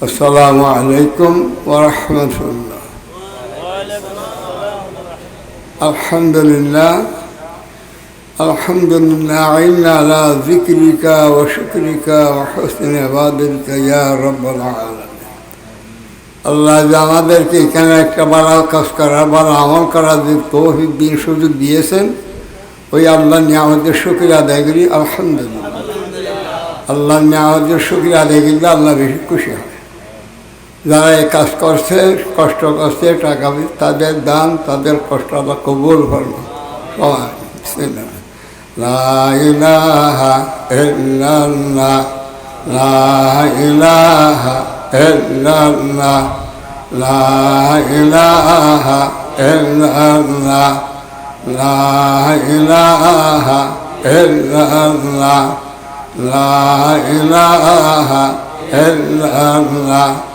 السلام عليكم ورحمة الله الحمد لله الحمد لله عنا على ذكرك وشكرك وحسن عبادتك يا رب العالمين আল্লাহ যে আমাদেরকে এখানে একটা বাড়া কাজ করার বাড়া আমল করার যে তৌফিক দিন সুযোগ দিয়েছেন ওই আল্লাহ নিয়ে আমাদের শুক্রিয়া আদায় করি আলহামদুলিল্লাহ আল্লাহ নিয়ে আমাদের শুক্রিয়া আদায় করলে আল্লাহ বেশি খুশি হয় যারা এই কাজ করছে, কষ্ট করছে, টাকা তাদের দান, তাদের কষ্ট কবুল করব সবাই ইলাহা ইল্লাল্লাহ।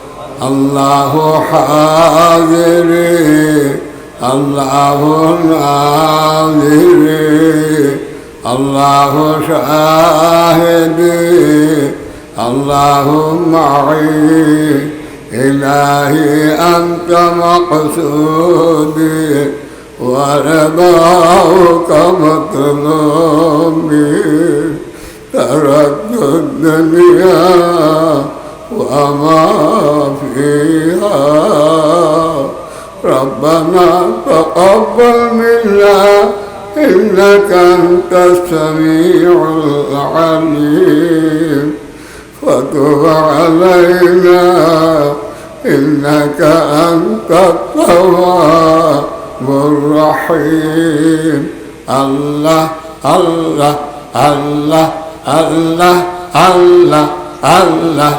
الله حاضر الله ناظر الله شاهد الله معي إلهي أنت مقصودي ورضاك مطلوبي. تركت الدنيا وما فيها ربنا تقبل منا إنك أنت السميع العليم فتب علينا إنك أنت التواب الرحيم الله الله الله الله الله الله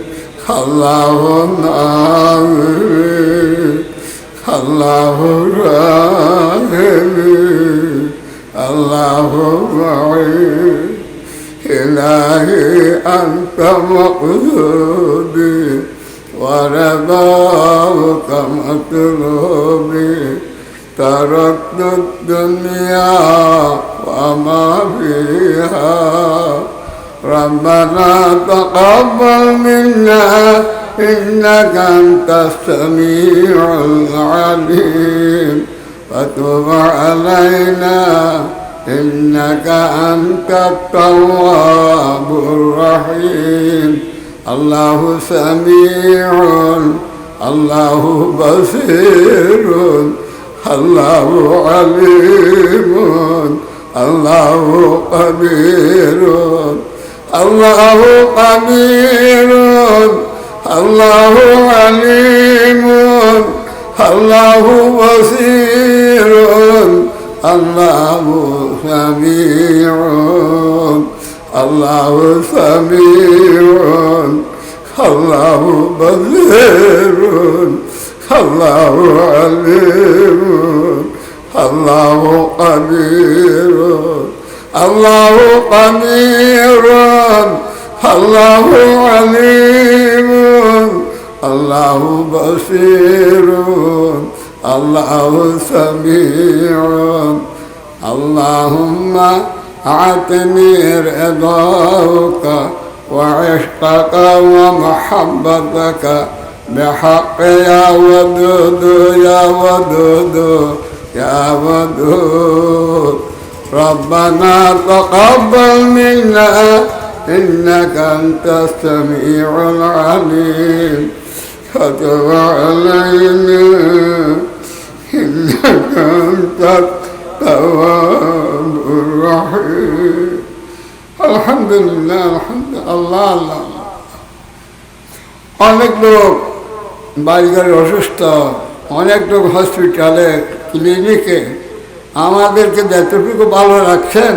الله ناظر الله راهب الله معي إلهي أنت مقصودي ورضاك مطلوبي تركت الدنيا وما فيها ربنا تقبل منا إنك أنت السميع العليم. فتب علينا إنك أنت التواب الرحيم. الله سميع الله بصير الله عليم الله قدير. আল্লাহ কাদির আল্লাহ আলিম আল্লাহ বসির আল্লাহ সামির আল্লাহ সামির আল্লাহ বসির আল্লাহ আলিম আল্লাহ কাদির الله قدير الله عليم الله بصير الله سميع. اللهم أعطني رضاك وعشقك ومحبتك بحق يا ودود يا ودود يا ودود. ربنا تقبل منا إنك أنت السميع العليم فتب علينا إنك أنت التواب الرحيم الحمد لله الحمد لله الله الله অনেক লোক বাড়িঘরে অসুস্থ অনেক লোক হসপিটালে ক্লিনিকে আমাদেরকে যতটুকু ভালো রাখছেন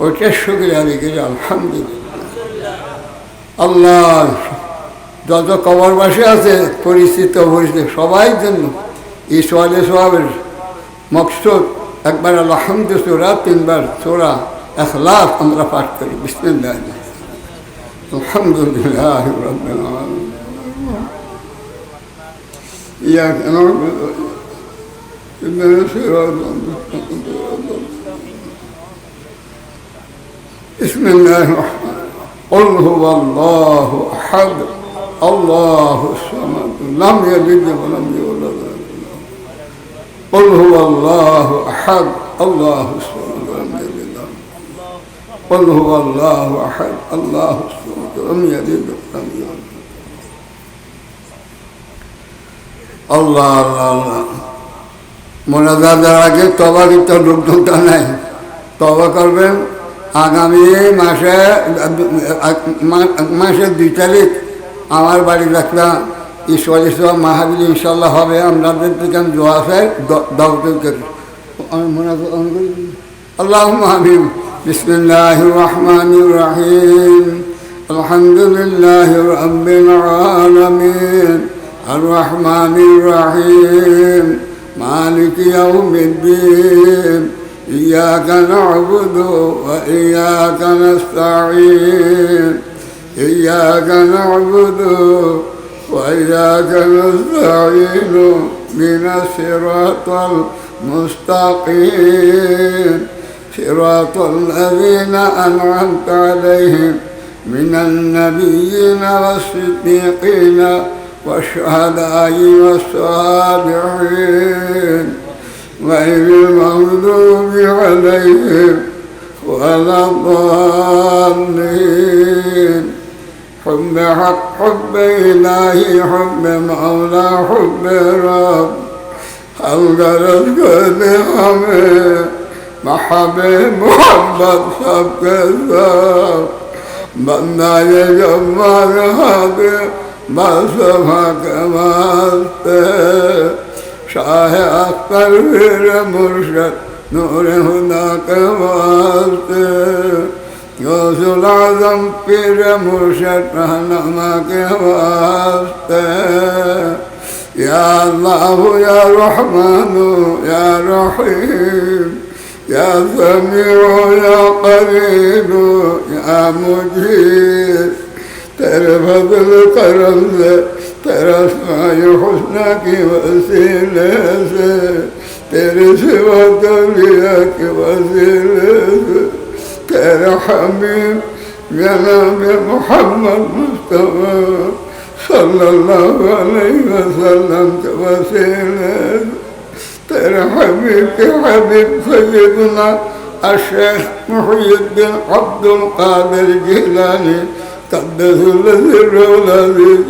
ওইটা শুক্রিয়া দিকে আলহামদুলিল্লাহ। আল্লাহ, যত কবরবাসী আছে, পরিচিত পরিচিত সবাই জন্য। এই সোয়ালে সোয়াবের মকসুদ, একবার আলহামদু চোরা তিনবার চোরা এখলাস আমরা পাঠ করি। বিসমিল্লাহ। আলহামদুলিল্লাহ রব্বিল بسم الله الرحمن قل هو الله احد الله الصمد لم يلد ولم يولد قل هو الله احد الله الصمد لم يلد قل هو الله احد الله الصمد لم يلد ولم يولد الله الله الله. মোনাজাতের আগে তবা কিন্তু লোকজনটা নাই তবা করবেন আগামী মাসে মাসের দুই তারিখ আমার বাড়ি একটা ঈশ্বর ঈশ্বর মাহাবীর ইনশাল্লাহ হবে আপনাদের থেকে আমি দোয়া চাই দাওয়াত করি আমি মোনাজাত আমি করি আল্লাহ মাহমিম بسم الله الرحمن الرحيم الحمد لله رب العالمين الرحمن الرحيم مالك يوم الدين إياك نعبد وإياك نستعين. إياك نعبد وإياك نستعين من الصراط المستقيم. صراط الذين أنعمت عليهم من النبيين والصديقين والشهداء والصالحين غير المغضوب عليهم ولا الضالين. حب حق حب إلهي حب مولى حب رب. خلق رزق نعمه محبة محبت سب كذاب بنا يجمع هذه mazlum hakkı mazdı Şah-ı Akbar bir mürşed nur-i hudakı mazdı Gözül azam bir mürşed rahnamakı mazdı Ya Allahu ya Rahmanu ya Rahim. يا سميع يا قريب يا مجيب ترى فضل قرض ترى اسماء حسنك وسيلة ترى سوى دوليك وسيلة ترى حبيب جناب محمد مصطفى صلى الله عليه وسلم وسيلة ترى حبيبك حبيب سيدنا الشيخ محي الدين عبد القادر الجيلاني قدس الذي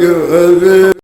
العظيم